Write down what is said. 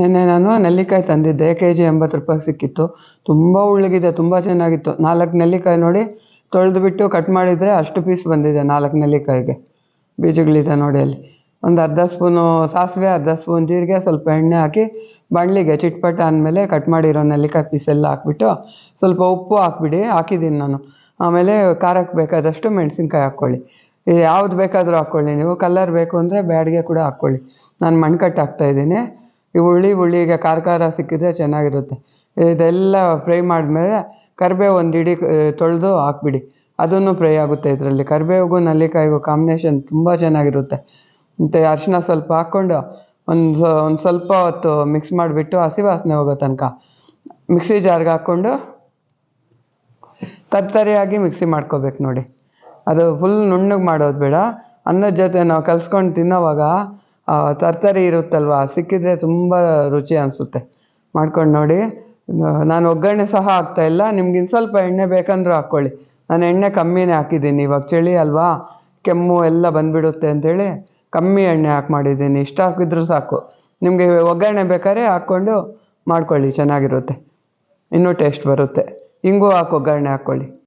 ನಿನ್ನೆ ನಾನು ನೆಲ್ಲಿಕಾಯಿ ತಂದಿದ್ದೆ. ಕೆ ಜಿ ಎಂಬತ್ತು ರೂಪಾಯಿ ಸಿಕ್ಕಿತ್ತು. ತುಂಬ ಉಳ್ಳಗಿದೆ, ತುಂಬ ಚೆನ್ನಾಗಿತ್ತು. ನಾಲ್ಕು ನೆಲ್ಲಿಕಾಯಿ ನೋಡಿ ತೊಳೆದ್ಬಿಟ್ಟು ಕಟ್ ಮಾಡಿದರೆ ಅಷ್ಟು ಪೀಸ್ ಬಂದಿದೆ ನಾಲ್ಕು ನೆಲ್ಲಿಕಾಯಿಗೆ. ಬೀಜಗಳಿದೆ ನೋಡಿ ಅಲ್ಲಿ. ಒಂದು ಅರ್ಧ ಸ್ಪೂನು ಸಾಸಿವೆ, ಅರ್ಧ ಸ್ಪೂನ್ ಜೀರಿಗೆ, ಸ್ವಲ್ಪ ಎಣ್ಣೆ ಹಾಕಿ ಬಾಣಲಿಗೆ ಚಿಟ್ಪಟ್ಟ ಅಂದಮೇಲೆ ಕಟ್ ಮಾಡಿರೋ ನೆಲ್ಲಿಕಾಯಿ ಪೀಸ್ ಎಲ್ಲ ಹಾಕ್ಬಿಟ್ಟು ಸ್ವಲ್ಪ ಉಪ್ಪು ಹಾಕ್ಬಿಡಿ ಹಾಕಿದ್ದೀನಿ ನಾನು. ಆಮೇಲೆ ಖಾರಕ್ಕೆ ಬೇಕಾದಷ್ಟು ಮೆಣಸಿನ್ಕಾಯಿ ಹಾಕ್ಕೊಳ್ಳಿ. ಯಾವ್ದು ಬೇಕಾದರೂ ಹಾಕ್ಕೊಳ್ಳಿ ನೀವು. ಕಲ್ಲರ್ ಬೇಕು ಅಂದರೆ ಬ್ಯಾಡಿಗೆ ಕೂಡ ಹಾಕ್ಕೊಳ್ಳಿ. ನಾನು ಮಣ್ಕಟ್ಟು ಹಾಕ್ತಾಯಿದ್ದೀನಿ ಈ ಹುಳಿ ಹುಳಿಗೆ ಖಾರ ಖಾರ ಸಿಕ್ಕಿದ್ರೆ ಚೆನ್ನಾಗಿರುತ್ತೆ. ಇದೆಲ್ಲ ಫ್ರೈ ಮಾಡಿದ್ಮೇಲೆ ಕರಿಬೇವು ಒಂದು ಹಿಡಿ ತೊಳೆದು ಹಾಕ್ಬಿಡಿ. ಅದನ್ನು ಫ್ರೈ ಆಗುತ್ತೆ ಇದರಲ್ಲಿ. ಕರಿಬೇವಿಗೂ ನೆಲ್ಲಿಕಾಯಿಗೂ ಕಾಂಬಿನೇಷನ್ ತುಂಬ ಚೆನ್ನಾಗಿರುತ್ತೆ. ಮತ್ತು ಅರಿಶಿನ ಸ್ವಲ್ಪ ಹಾಕ್ಕೊಂಡು ಒಂದು ಒಂದು ಸ್ವಲ್ಪ ಹೊತ್ತು ಮಿಕ್ಸ್ ಮಾಡಿಬಿಟ್ಟು ಹಸಿ ವಾಸನೆ ಹೋಗೋ ತನಕ ಮಿಕ್ಸಿ ಜಾರ್ಗೆ ಹಾಕ್ಕೊಂಡು ತರ್ತರಿಯಾಗಿ ಮಿಕ್ಸಿ ಮಾಡ್ಕೋಬೇಕು ನೋಡಿ. ಅದು ಫುಲ್ ನುಣ್ಣಗೆ ಮಾಡೋದು ಬೇಡ. ಅನ್ನದ ಜೊತೆ ನಾವು ಕಲ್ಸ್ಕೊಂಡು ತಿನ್ನೋವಾಗ ತರ್ತರಿ ಇರುತ್ತಲ್ವ? ಸಿಕ್ಕಿದರೆ ತುಂಬ ರುಚಿ ಅನಿಸುತ್ತೆ. ಮಾಡ್ಕೊಂಡು ನೋಡಿ. ನಾನು ಒಗ್ಗರಣೆ ಸಹ ಹಾಕ್ತಾಯಿಲ್ಲ ನಿಮ್ಗೆ ಇನ್ನು ಸ್ವಲ್ಪ ಎಣ್ಣೆ ಬೇಕಂದ್ರೂ ಹಾಕ್ಕೊಳ್ಳಿ. ನಾನು ಎಣ್ಣೆ ಕಮ್ಮಿನೇ ಹಾಕಿದ್ದೀನಿ. ಇವಾಗ ಚಳಿ ಅಲ್ವಾ? ಕೆಮ್ಮು ಎಲ್ಲ ಬಂದುಬಿಡುತ್ತೆ ಅಂಥೇಳಿ ಕಮ್ಮಿ ಎಣ್ಣೆ ಹಾಕಿ ಮಾಡಿದ್ದೀನಿ. ಇಷ್ಟು ಹಾಕಿದ್ರೂ ಸಾಕು. ನಿಮಗೆ ಒಗ್ಗರಣೆ ಬೇಕಾದ್ರೆ ಹಾಕ್ಕೊಂಡು ಮಾಡ್ಕೊಳ್ಳಿ. ಚೆನ್ನಾಗಿರುತ್ತೆ. ಇನ್ನೂ ಟೇಸ್ಟ್ ಬರುತ್ತೆ. ಹಿಂಗೂ ಹಾಕಿ ಒಗ್ಗರಣೆ ಹಾಕ್ಕೊಳ್ಳಿ.